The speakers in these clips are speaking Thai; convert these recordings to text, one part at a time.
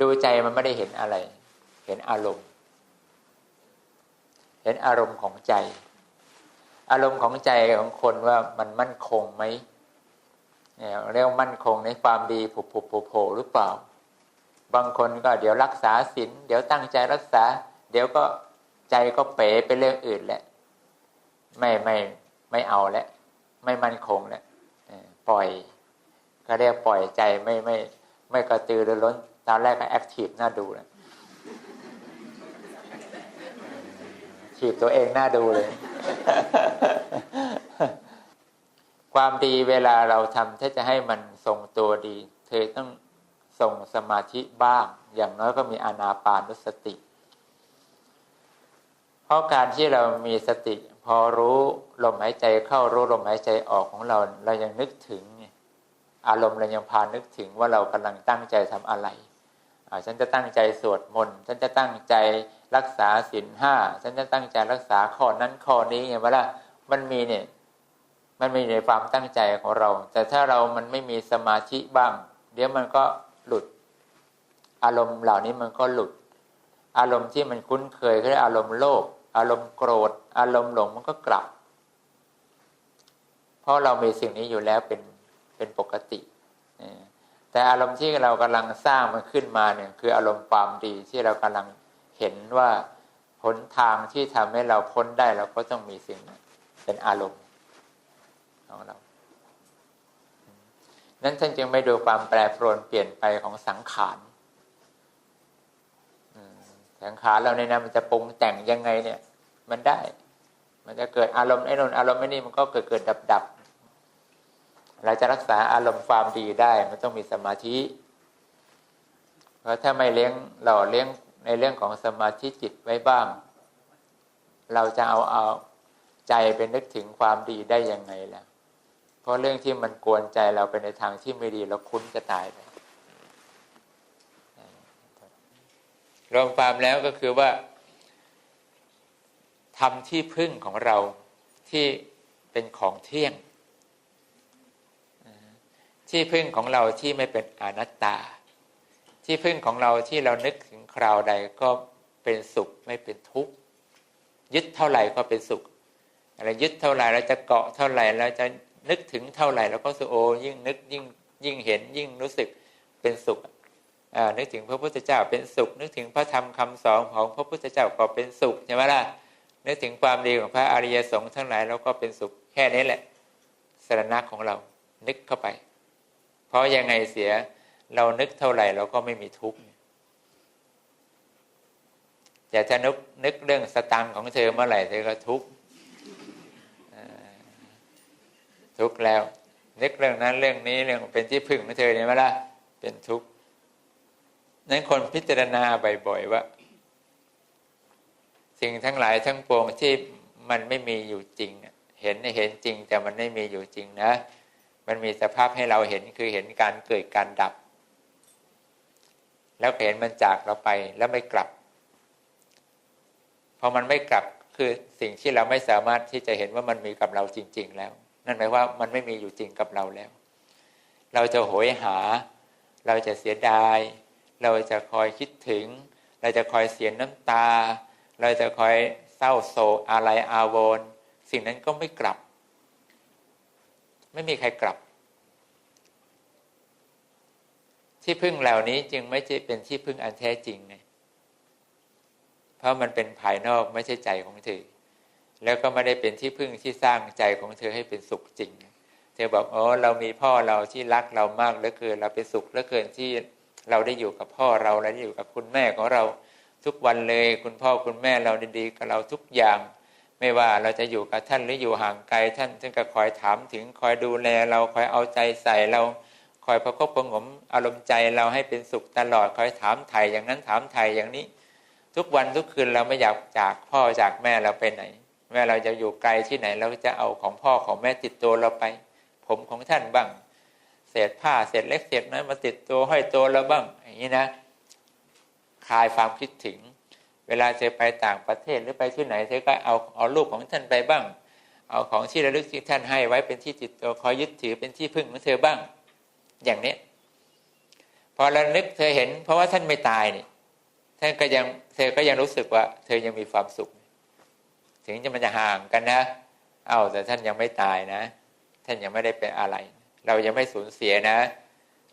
ดูใจมันไม่ได้เห็นอะไร เห็นอารมณ์ เห็นอารมณ์ของใจ อารมณ์ของใจของคนว่ามันมั่นคงไหมเนี่ยเรียกมั่นคงในความดีผุผุผุโผหรือเปล่า บางคนก็เดี๋ยวรักษาศีลเดี๋ยวตั้งใจรักษา เดี๋ยวก็ใจก็เป๋ไปเรื่องอื่นแหละไม่ไม่ไม่เอาแล้วไม่มั่นคงแล้วปล่อย ก็เรียกปล่อยใจไม่ไม่ไม่กระตือรือร้น ตอนแรกก็แอคทีฟน่าดูเลยถีบตัวเองน่าดูเลย ความดีเวลาเราทำถ้าจะให้มันทรงตัวดี เธอต้องส่งสมาธิบ้าง อย่างน้อยก็มีอานาปานุสติ เพราะการที่เรามีสติ พอรู้ลมหายใจเข้ารู้ลมหายใจออกของเรา เรายังนึกถึง อารมณ์เรายังพานึกถึงว่าเรากำลังตั้งใจทำอะไร ฉันจะตั้งใจสวดมนต์ฉันจะตั้งใจรักษาศีลห้าฉันจะตั้งใจรักษาข้อนั้นข้อนี้ไงว่าละมันมีเนี่ยมันมีในความตั้งใจของเรา แต่ถ้าเรามันไม่มีสมาธิบ้าง เดี๋ยวมันก็หลุด อารมณ์เหล่านี้มันก็หลุด อารมณ์ที่มันคุ้นเคยคืออารมณ์โลภอารมณ์โกรธ อารมณ์หลงมันก็กลับ เพราะเรามีสิ่งนี้อยู่แล้วเป็นเป็นปกติ แต่อารมณ์ที่เรากำลังสร้างมันขึ้นมาเนี่ยคืออารมณ์ความดีที่เรากำลังเห็นว่าหนทางที่ทำให้เราพ้นได้เราก็ต้องมีสิ่งเป็นอารมณ์ของเรา นั้นท่านจึงไม่ดูความแปรปรวนเปลี่ยนไปของสังขารสังขารเราในนั้นมันจะปรุงแต่งยังไงเนี่ย มันได้ มันจะเกิดอารมณ์ไอ้นนอารมณ์ไอ้นี่มันก็เกิดเกิดดับดับ เราจะรักษาอารมณ์ความดีได้ มันต้องมีสมาธิ เพราะถ้าไม่เลี้ยงเราเลี้ยงในเรื่องของสมาธิจิตไว้บ้าง เราจะเอาเอาใจไปนึกถึงความดีได้ยังไงล่ะ เพราะเรื่องที่มันกวนใจเราไปในทางที่ไม่ดีเราคุ้นจะตายไปรวมความแล้วก็คือว่าทำที่พึ่งของเราที่เป็นของเที่ยง ที่พึ่งของเราที่ไม่เป็นอนัตตา ที่พึ่งของเราที่เรานึกถึงคราวใดก็เป็นสุขไม่เป็นทุกข์ยึดเท่าไหร่ก็เป็นสุขอะไรยึดเท่าไหร่เราจะเกาะเท่าไหร่เราจะนึกถึงเท่าไหร่เราก็สุโอยิ่งนึกยิ่งยิ่งเห็นยิ่งรู้สึกเป็นสุขนึกถึงพระพุทธเจ้าเป็นสุข นึกถึงพระธรรมคำสอนของพระพุทธเจ้าก็เป็นสุขใช่ไหมล่ะนึกถึงความดีของพระอริยสงฆ์ทั้งหลายเราก็เป็นสุขแค่นี้แหละสารณะของเรานึกเข้าไป เพราะยังไงเสียเรานึกเท่าไหร่เราก็ไม่มีทุกข์อยากจะนึกนึกเรื่องสตังของเธอเมื่อไหร่เธอก็ทุกข์ทุกข์แล้ว นึกเรื่องนั้นเรื่องนี้เรื่องเป็นที่พึ่งของเธอเนี่ยไมล่ะเป็นทุกข์นั้นคนพิจารณาบ่อยๆว่า สิ่งทั้งหลายทั้งปวงที่มันไม่มีอยู่จริง เห็นเห็นจริง แต่มันไม่มีอยู่จริงนะ มันมีสภาพให้เราเห็นคือเห็นการเกิดการดับ แล้วเห็นมันจากเราไปแล้วไม่กลับพอมันไม่กลับคือสิ่งที่เราไม่สามารถที่จะเห็นว่ามันมีกับเราจริง ๆ แล้ว นั่นหมายว่ามันไม่มีอยู่จริงกับเราแล้ว เราจะโหยหา เราจะเสียดาย เราจะคอยคิดถึง เราจะคอยเสียน้ำตา เราจะคอยเศร้าโศกอะไรอาวรณ์สิ่งนั้นก็ไม่กลับ ไม่มีใครกลับ ที่พึ่งเหล่านี้จึงไม่ใช่เป็นที่พึ่งอันแท้จริงไงเพราะมันเป็นภายนอกไม่ใช่ใจของเธอ แล้วก็ไม่ได้เป็นที่พึ่งที่สร้างใจของเธอให้เป็นสุขจริง เธอบอกอ๋อเรามีพ่อเราที่รักเรามากเหลือเกินเราเป็นสุขเหลือเกินที่เราได้อยู่กับพ่อเราและได้อยู่กับคุณแม่ของเราทุกวันเลย คุณพ่อคุณแม่เราดีๆกับเราทุกอย่าง ไม่ว่าเราจะอยู่กับท่านหรืออยู่ห่างไกลท่านท่านก็คอยถามถึงคอยดูแลเราคอยเอาใจใส่เราคอยประคบประงมอารมณ์ใจเราให้เป็นสุขตลอดคอยถามไถ่อย่างนั้นถามไถ่อย่างนี้ ทุกวันทุกคืนเราไม่อยากจากพ่อจากแม่เราไปไหน แม่เราจะอยู่ไกลที่ไหนเราจะเอาของพ่อของแม่ติดตัวเราไป ผมของท่านบ้างเศษผ้าเศษเล็กเศษน้อยมาติดตัวห้อยตัวเราบ้าง อย่างนี้นะคลายความคิดถึง เวลาเธอไปต่างประเทศหรือไปที่ไหนเธอก็เอาเอารูปของท่านไปบ้าง เอาของที่ระลึกที่ท่านให้ไว้เป็นที่จิตตัวคอยยึดถือเป็นที่พึ่งของเธอบ้าง อย่างนี้พอรานึกเธอเห็น เพราะว่าท่านไม่ตายนี่ท่านก็ยังเธอก็ยังรู้สึกว่า เธอยังมีความสุข ถึงจะมันจะห่างกันนะ เอา้าแต่ท่านยังไม่ตายนะ ท่านยังไม่ได้เป็นอะไร เรายังไม่สูญเสียนะ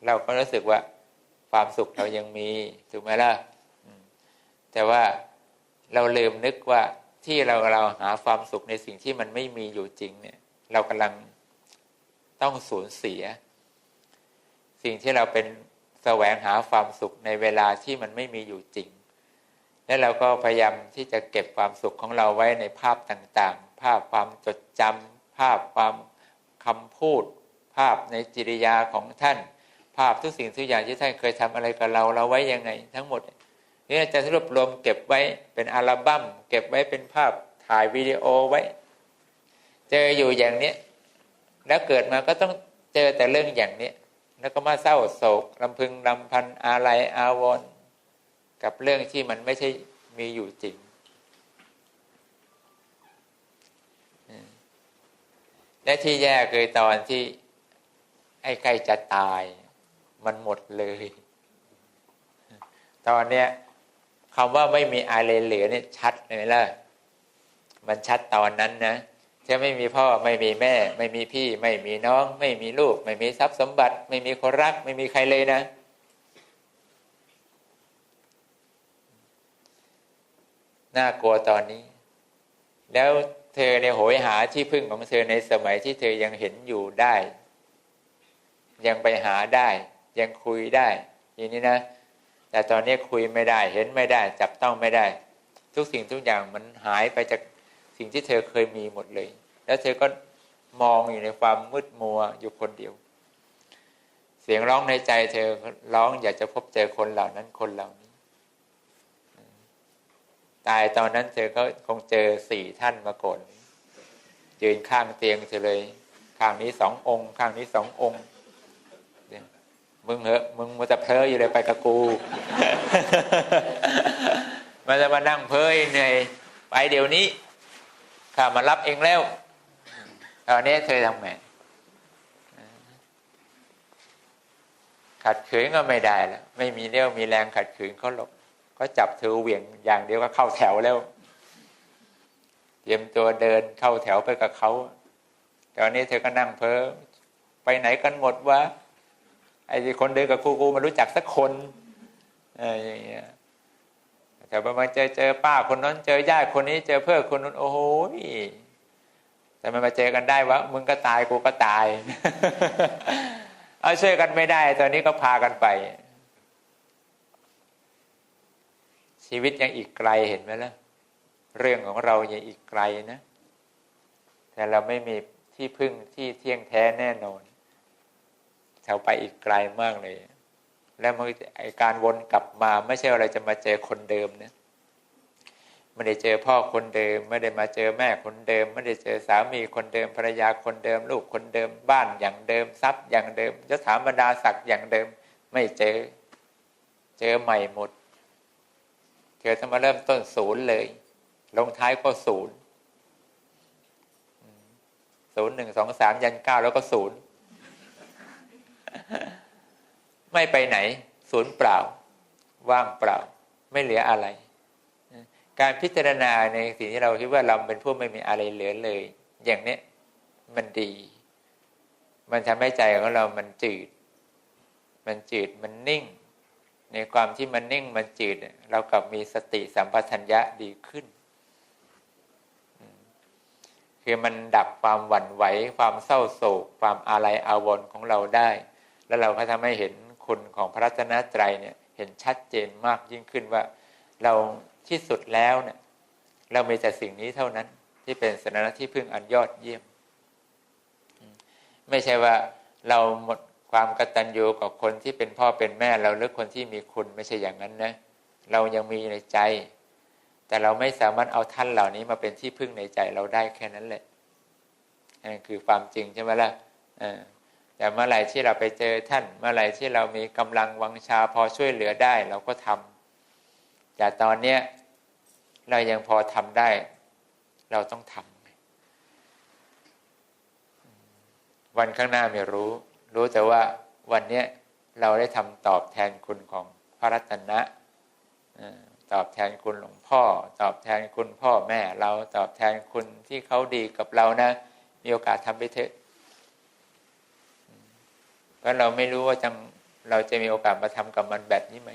เราก็รู้สึกว่าความสุขเรายังมีถูกไหมล่ะ แต่ว่าเราลืมนึกว่าที่เราเราหาความสุขในสิ่งที่มันไม่มีอยู่จริงเนี่ย เรากำลังต้องสูญเสีย สิ่งที่เราเป็นแสวงหาความสุขในเวลาที่มันไม่มีอยู่จริง และเราก็พยายามที่จะเก็บความสุขของเราไว้ในภาพต่างๆ ภาพความจดจำภาพความคำพูด ภาพในจิริยาของท่าน ภาพทุกสิ่งทุกอย่างที่ท่านเคยทำอะไรกับเราเราไว้ยังไง ทั้งหมด นี่จะรวบรวมเก็บไว้เป็นอัลบั้มเก็บไว้เป็นภาพถ่ายวิดีโอไว้ เจออยู่อย่างนี้แล้วเกิดมาก็ต้องเจอแต่เรื่องอย่างนี้แล้วก็มาเศร้าโศกลำพึงลำพันอะไรอาวรกับเรื่องที่มันไม่ใช่มีอยู่จริงและที่แย่คือตอนที่ไอ้ใกล้จะตาย มันหมดเลย ตอนเนี้ย คำว่าไม่มีอะไรเหลือเนี่ยชัดเลยล่ะมันชัดตอนนั้นนะจะไม่มีพ่อไม่มีแม่ ไม่มีพี่ ไม่มีน้อง ไม่มีลูก ไม่มีทรัพย์สมบัติ ไม่มีคนรัก ไม่มีใครเลยนะ น่ากลัวตอนนี้ แล้วเธอในโหยหาที่พึ่งของเธอในสมัยที่เธอยังเห็นอยู่ได้ ยังไปหาได้ ยังคุยได้อย่างนี้นะ แต่ตอนนี้คุยไม่ได้เห็นไม่ได้ จับต้องไม่ได้ ทุกสิ่งทุกอย่างมันหายไปจากสิ่งที่เธอเคยมีหมดเลย แล้วเธอก็มองอยู่ในความมืดมัวอยู่คนเดียว เสียงร้องในใจ เธอร้องอยากจะพบเจอคนเหล่านั้นคนเหล่านี้ ตายตอนนั้นเธอก็คงเจอสี่ท่านมาก่อนยืนข้างเตียงเธอเลย ข้างนี้สององค์ ข้างนี้สององค์ มึงเหอะมึงมาจะเพ้ออยู่เลยไปกับกูมันจะมานั่งเพ้อเหนื่อยไปเดี๋ยวนี้ข้ามารับเองแล้วตอนนี้เธอทำไงขัดขืนก็ไม่ได้แล้ว ไม่มีเรี่ยวมีแรงขัดขืนเขาหลบเขาจับเธอเหวี่ยงอย่างเดียวก็เข้าแถวแล้ว เตรียมตัวเดินเข้าแถวไปกับเขาตอนนี้เธอก็นั่งเพ้อไปไหนกันหมดวะ ไอ้คนเดินกับกูกูมารู้จักสักคนอะไรอย่างเงี้ยแต่พอมาเจอเจอป้าคนนั้นเจอญาติคนนี้เจอเพื่อนคนนั้นโอ้โหแต่มันมาเจอกันได้วะมึงก็ตายกูก็ตาย เอาช่วยกันไม่ได้ ตอนนี้ก็พากันไป ชีวิตยังอีกไกลเห็นไหมล่ะเรื่องของเรายังอีกไกลนะ แต่เราไม่มีที่พึ่งที่เที่ยงแท้แน่นอน แถวไปอีกไกลมากเลย แล้วมันไอการวนกลับมา ไม่ใช่อะไรจะมาเจอคนเดิมเนะไม่ได้เจอพ่อคนเดิม ไม่ได้มาเจอแม่คนเดิม ไม่ได้เจอสามีคนเดิมภรรยาคนเดิม ลูกคนเดิมบ้านอย่างเดิมทรัพย์อย่างเดิมยศถาบรรดาศักดิ์อย่างเดิม ไม่เจอ เจอใหม่หมดเธอจะมาเริ่มต้นศูนย์เลย ลงท้ายก็ศูนย์ศูนย์หนึ่งสองสามยันเก้าแล้วก็ศูนย์ ไม่ไปไหนศูนย์เปล่า ว่างเปล่า ไม่เหลืออะไร การพิจารณาในสิ่งที่เราคิดว่าเราเป็นผู้ไม่มีอะไรเหลือเลย อย่างนี้มันดี มันทำให้ใจของเรามันจืด มันจืดมันนิ่ง ในความที่มันนิ่งมันจืด เรากลับมีสติสัมปชัญญะดีขึ้นคือมันดับความหวั่นไหวความเศร้าโศก ความอาลัยอาวรณ์ของเราได้ แล้วเราก็ทำให้เห็นคุณของพระรัตนตรัยเนี่ยเห็นชัดเจนมากยิ่งขึ้นว่าเราที่สุดแล้วเนี่ยเรามีแต่สิ่งนี้เท่านั้น ที่เป็นสนาที่พึ่งอันยอดเยี่ยม ไม่ใช่ว่าเราหมดความกตัญญูกับคนที่เป็นพ่อเป็นแม่เราหรือคนที่มีคุณไม่ใช่อย่างนั้นนะเรายังมีในใจ แต่เราไม่สามารถเอาท่านเหล่านี้มาเป็นที่พึ่งในใจเราได้แค่นั้นแหละนั่นคือความจริงใช่ไหมล่ะ แต่เมื่อไหร่ที่เราไปเจอท่าน เมื่อไหร่ที่เรามีกำลังวังชาพอช่วยเหลือได้ เราก็ทำแต่ตอนเนี้ยเรายังพอทำได้ เราต้องทำวันข้างหน้าไม่รู้ รู้แต่ว่าวันเนี้ยเราได้ทำตอบแทนคุณของพระรัตนะตอบแทนคุณหลวงพ่อ ตอบแทนคุณพ่อแม่ เราตอบแทนคุณที่เขาดีกับเรานะ มีโอกาสทำไปเถอะ เพราะเราไม่รู้ว่าจังเราจะมีโอกาสมาทำกับมันแบบนี้ไหม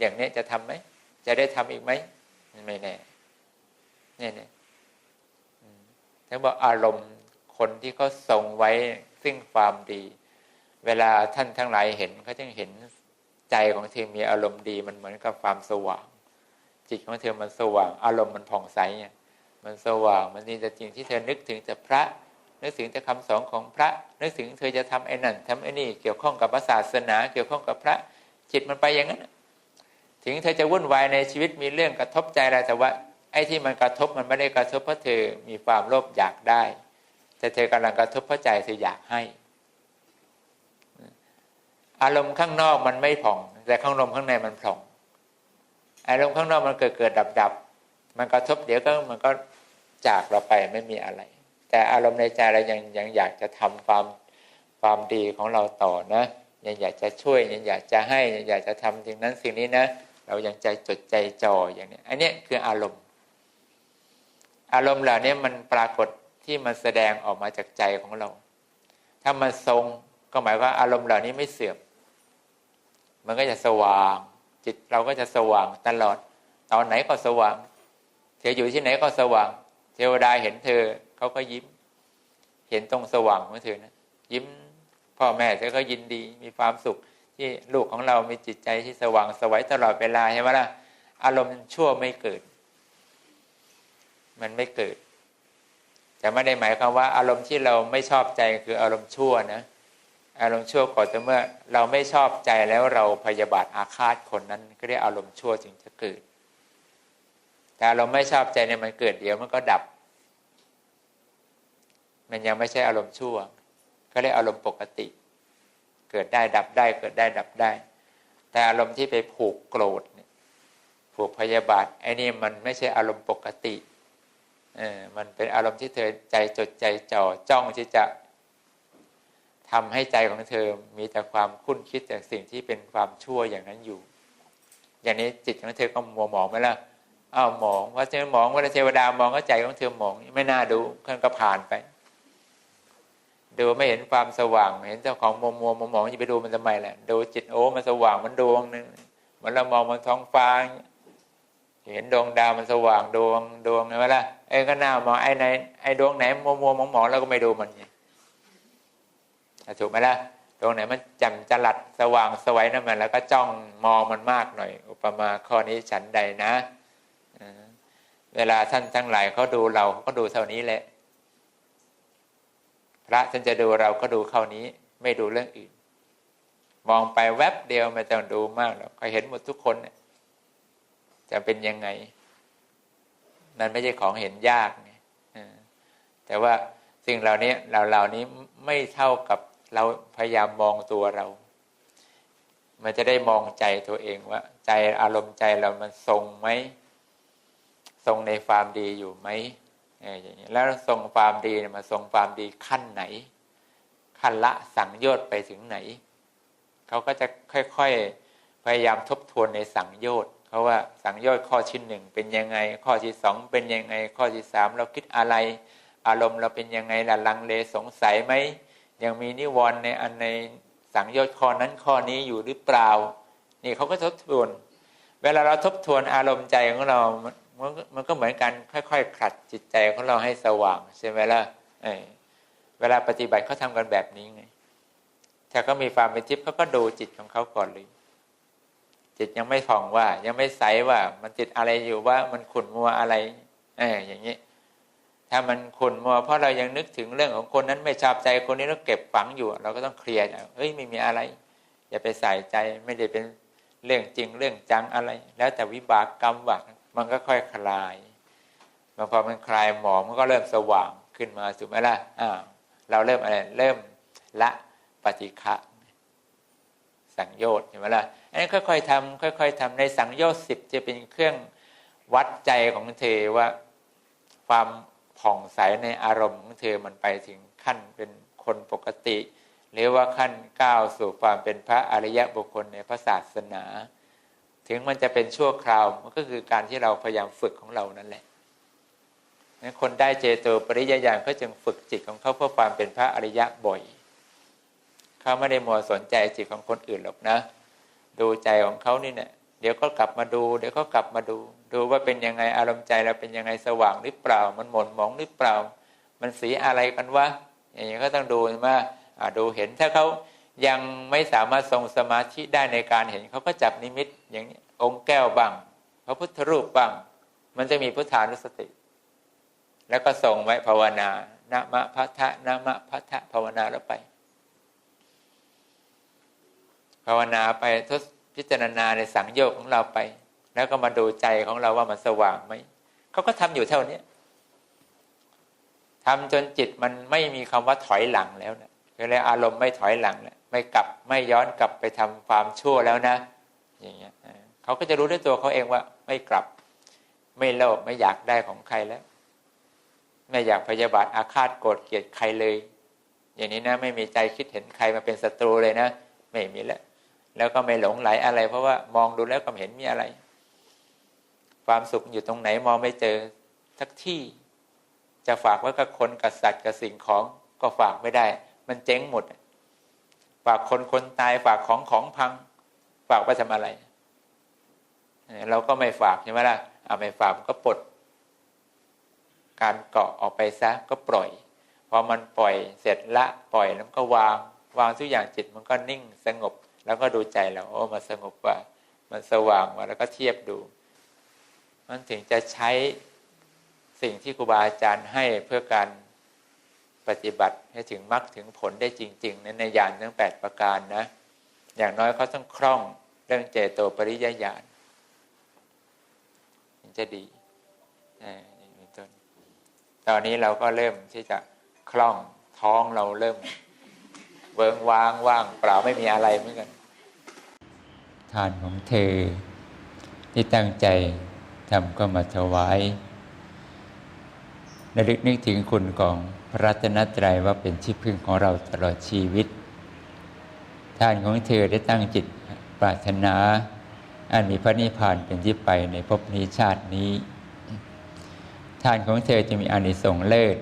อย่างนี้จะทํำไหม จะได้ทำอีกไหมไม่แน่เนี่ยเนี่ยทั้งบอกอารมณ์คนที่เขาทรงไว้ซึ่งความดี เวลาท่านทั้งหลายเห็นเขาจึงเห็นใจของเธอมีอารมณ์ดีมันเหมือนกับความสว่าง จิตของเธอมันสว่าง อารมณ์มันผ่องใสเนี่ยมันสว่างมันนี่แต่จริงที่เธอนึกถึงแต่พระ นึกถึงแต่คำสอนของพระนึกถึงเธอจะทำไอ้นั่นทำไอ้นี่เกี่ยวข้องกับศาสนา เกี่ยวข้องกับพระจิตมันไปอย่างนั้นถึงเธอจะวุ่นวายในชีวิตมีเรื่องกระทบใจอะไรแต่ว่าไอ้ที่มันกระทบมันไม่ได้กระทบเพราะเธอมีความโลภอยากได้ แต่เธอกำลังกระทบเพราะใจเธออยากให้ อารมณ์ข้างนอกมันไม่ผ่อง แต่ข้างลมข้างในมันผ่อง อารมณ์ข้างนอกมันเกิดเกิดดับดับมันกระทบเดี๋ยวก็มันก็จากเราไปไม่มีอะไร แต่อารมณ์ในใจเรายังยังอยากจะทำความความดีของเราต่อนะยังอยากจะช่วยยังอยากจะให้ยังอยากจะทำสิ่งนั้นสิ่งนี้นะ เรายังใจจดใจจ่ออย่างนี้อันนี้คืออารมณ์ อารมณ์เหล่านี้มันปรากฏที่มันแสดงออกมาจากใจของเรา ถ้ามันทรงก็หมายว่าอารมณ์เหล่านี้ไม่เสื่อม มันก็จะสว่าง จิตเราก็จะสว่างตลอด ตอนไหนก็สว่าง เธออยู่ที่ไหนก็สว่าง เทวดาเห็นเธอ เขาก็ยิ้ม เห็นตรงสว่างของเธอนะยิ้มพ่อแม่เธอก็ยินดีมีความสุข ที่ลูกของเรามีจิตใจที่สว่างสวัยตลอดเวลาใช่ไหมล่ะอารมณ์ชั่วไม่เกิด มันไม่เกิด แต่ไม่ได้หมายความว่า อารมณ์ที่เราไม่ชอบใจคืออารมณ์ชั่วนะอารมณ์ชั่วก่อนแต่เมื่อเราไม่ชอบใจแล้วเราพยาบาทอาฆาตคนนั้น ก็เรียกอารมณ์ชั่วจึงจะเกิด แต่เราไม่ชอบใจเนี่ยมันเกิดเดี๋ยวมันก็ดับ มันยังไม่ใช่อารมณ์ชั่ว ก็เรียกอารมณ์ปกติ เกิดได้ดับได้เกิดได้ดับได้ แต่อารมณ์ที่ไปผูกโกรธผูกพยาบาทไอ้นี่มันไม่ใช่อารมณ์ปกติเออมันเป็นอารมณ์ที่เธอใจจดใจจ่อจ้องที่จะทำให้ใจของเธอมีแต่ความคุ้นคิดแต่สิ่งที่เป็นความชั่วอย่างนั้นอยู่ อย่างนี้จิตของเธอก็มัวหมองไหมล่ะอ้าวหมองว่าเธอหมองว่าเทวดามองก็ใจของเธอหมองไม่น่าดูค่นก็ผ่านไป ดูไม่เห็นความสว่าง เห็นเจ้าของมัวมัวมองจะไปดูมันทำไมแหละดูจิตโอ้มันสว่างมันดวงนึงเหมือนเรามองบนท้องฟ้าเห็นดวงดาวมันสว่างดวงดวงไงวะล่ะไอ้ก็น่ามองไอ้ไหนไอ้ดวงไหนมัวมัวมองมองเราก็ไม่ดูมันไงถูกไหมล่ะดวงไหนมันจำจรัดสว่างสวัยนั่นมันแล้วก็จ้องมองมันมากหน่อย อุปมาข้อนี้ฉันใดนะเวลาท่านทั้งหลายเขาดูเราเขาก็ดูเท่านี้แหละ พระท่านจะดูเราก็ดูเข้านี้ ไม่ดูเรื่องอื่น มองไปแวบเดียวไม่ต้องดูมากหรอกเขาเห็นหมดทุกคนเนี่ยจะเป็นยังไงมันไม่ใช่ของเห็นยากไงแต่ว่าสิ่งเหล่านี้เราเหล่านี้ไม่เท่ากับเราพยายามมองตัวเรา มันจะได้มองใจตัวเองว่า ใจอารมณ์ใจเรามันทรงไหมทรงในความดีอยู่ไหม แล้วทรงความดีมาทรงความดีขั้นไหน ขั้นละสังโยชน์ไปถึงไหน เขาก็จะค่อยๆพยายามทบทวนในสังโยชน์เพราะว่าสังโยชน์ข้อที่หนึ่งเป็นยังไง ข้อที่สองเป็นยังไง ข้อที่สามเราคิดอะไร อารมณ์เราเป็นยังไงล่ะลังเลสงสัยไหมยังมีนิวรณ์ในอันในสังโยชน์ข้อนั้นข้อนี้อยู่หรือเปล่า นี่เขาก็ทบทวน เวลาเราทบทวนอารมณ์ใจของเรา มันมันก็เหมือนกันค่อยๆขัดจิตใจของเราให้สว่างใช่ไหมล่ะเเวลาปฏิบัติเขาทากันแบบนี้ไงถ้าเขามีความเป็นทิพย์เขาก็ดูจิตของเขาก่อนเลยจิตยังไม่ผ่องว่า ยังไม่ใสว่า มันจิตอะไรอยู่ว่ามันขุ่นมัวอะไรเอออย่างนี้ถ้ามันขุ่นมัวเพราะเรายังนึกถึงเรื่องของคนนั้นไม่ชอบใจคนนี้แล้วเก็บฝังอยู่ เราก็ต้องเคลียร์เฮ้ยไม่มีอะไร อย่าไปใส่ใจไม่ได้เป็นเรื่องจริงเรื่องจังอะไร แล้วแต่วิบากกรรมว่า มันก็ค่อยคลายบางพอมันคลายหมองมันก็เริ่มสว่างขึ้นมาถูกไหมล่ะอ้าเราเริ่มอะไรเริ่มละปฏิฆะสังโยชน์เห็นไหมล่ะอันนี้ค่อยๆทำค่อย ๆทำในสังโยชน์สิบจะเป็นเครื่องวัดใจของเธอว่าความผ่องใสในอารมณ์ของเธอมันไปถึงขั้นเป็นคนปกติ หรือว่าขั้นก้าวสู่ความเป็นพระอริยะบุคคลในพระศาสนา ถึงมันจะเป็นชั่วคราวมันก็คือการที่เราพยายามฝึกของเรานั่นแหละคนได้เจโตปริยญาณก็จึงฝึกจิตของเขาเพื่อความเป็นพระอริยะบ่อย เขาไม่ได้มัวสนใจจิตของคนอื่นหรอกนะ ดูใจของเขานี่เนี่ยเดี๋ยวก็กลับมาดู เดี๋ยวก็กลับมาดู ดูว่าเป็นยังไงอารมณ์ใจเราเป็นยังไงสว่างหรือเปล่า มันหม่นหมองหรือเปล่า มันสีอะไรกันวะอย่างนี้ก็ต้องดูว่าดูเห็นถ้าเขา ยังไม่สามารถทรงสมาธิได้ในการเห็นเขาก็จับนิมิตอย่างนี้องค์แก้วบ้างพระพุทธรูปบ้าง มันจะมีพุทธานุสติ แล้วก็ทรงไว้ภาวนานะมะพัทะนะมะพัทะภาวนาแล้วไป ภาวนาไปทศพิจารณาในสังโยชน์ของเราไป แล้วก็มาดูใจของเราว่ามันสว่างไหมเขาก็ทำอยู่เท่านี้ทำจนจิตมันไม่มีคำว่าถอยหลังแล้วนะก็เลยอารมณ์ไม่ถอยหลังแล้ว ไม่กลับไม่ย้อนกลับไปทำความชั่วแล้วนะ อย่างเงี้ยเขาก็จะรู้ด้วยตัวเขาเองว่าไม่กลับ ไม่โลภไม่อยากได้ของใครแล้ว ไม่อยากพยาบาทอาฆาตโกรธเกลียดใครเลย อย่างนี้นะไม่มีใจคิดเห็นใครมาเป็นศัตรูเลยนะไม่มีแล้ว แล้วก็ไม่หลงไหลอะไร เพราะว่ามองดูแล้วก็เห็นมีอะไร ความสุขอยู่ตรงไหนมองไม่เจอสักที่จะฝากไว้กับคนกับสัตว์กับสิ่งของก็ฝากไม่ได้ มันเจ๊งหมด ฝากคนคนตายฝากของของพัง ฝากไปทำอะไร เราก็ไม่ฝากใช่ไหมล่ะเอาไม่ฝากก็ปลด การเกาะออกไปซะก็ปล่อยพอมันปล่อยเสร็จละปล่อยแล้วก็วางวางทุกอย่างจิตมันก็นิ่งสงบ แล้วก็ดูใจเราโอ้มันสงบว่า มันสว่างว่าแล้วก็เทียบดู มันถึงจะใช้สิ่งที่ครูบาอาจารย์ให้เพื่อการ ปฏิบัติให้ถึงมรรคถึงผลได้จริงๆนั้นในญาณทั้งแปดประการนะ อย่างน้อยเขาต้องคล่องเรื่องเจโตปริยญาณจะดีต้นตอนนี้เราก็เริ่มที่จะคล่องท้องเราเริ่ม เวิงว้างว่างเปล่าไม่มีอะไรเหมือนกัน ทานของเธอที่ตั้งใจทำก็มาถวาย ระลึกนึกถึงคุณของพระรัตนตรัยว่าเป็นที่พึ่งของเราตลอดชีวิต ท่านของเธอได้ตั้งจิตปรารถนา อันมีพระนิพพานเป็นที่ไปในภพนี้ชาตินี้ ท่านของเธอจะมีอานิสงส์เลิศ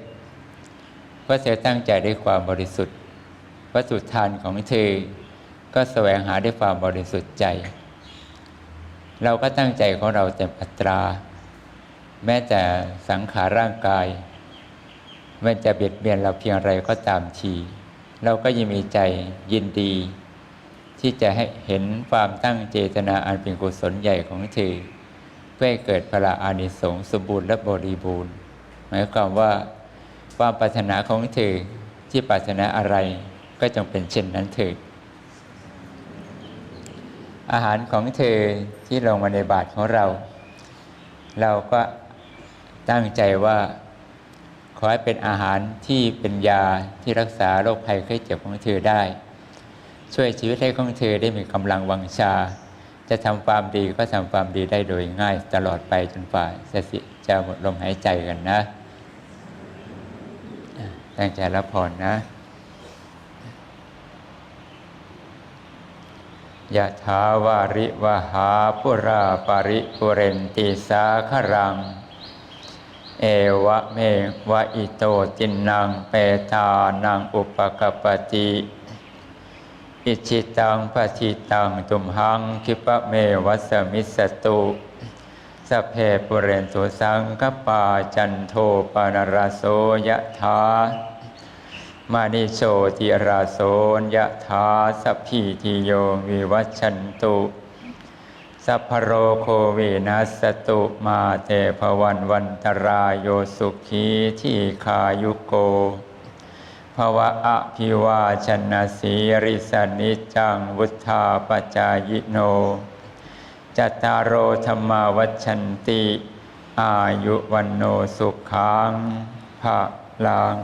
เพราะเธอตั้งใจด้วยความบริสุทธิ์วัตถุทานของเธอ ก็แสวงหาด้วยความบริสุทธิ์ใจ เราก็ตั้งใจของเราเต็มอัตรา แม้แต่สังขารร่างกายมันจะเบียดเบียนเราเพียงไรก็ตามที เราก็ยังมีใจยินดี ที่จะให้เห็นความตั้งเจตนาอันเป็นกุศลใหญ่ของเธอเพื่อให้เกิดพละอานิสงส์สมบูรณ์และบริบูรณ์ หมายความว่าความปรารถนาของเธอที่ปรารถนาอะไรก็จงเป็นเช่นนั้นเถิดอาหารของเธอที่ลงมาในบาทของเรา เราก็ ตั้งใจว่าขอให้เป็นอาหารที่เป็นยาที่รักษาโรคภัยไข้เจ็บของเธอได้ ช่วยชีวิตให้ของเธอได้มีกำลังวังชา จะทำความดีก็ทำความดีได้โดยง่ายตลอดไปจนฝ่าจะจะหมดลมหายใจกันนะตั้งใจรับพรนะยะถาวาริวหาปุราปริปุเรนติสาครัง เอวะเมวะอิโตจินนางเปตานังอุปกปติอิชิตังปฏิตังตุมหังคิปะเมวัสมิสตุสเพปุเรนตุสังกปาจันโทปนรโสยะถามานิโชติราโสยะถาสัพพิติโยวิวัชันตุ สัพพโรโควินัสตุมาเตภวันวันตรายโยสุขีที่ขายุโกภวะอภิวาชนะสีริสนิจังวุธาปจายโน จัตตารโอธรรมาวัชันติ อายุวันโนสุขังภะลัง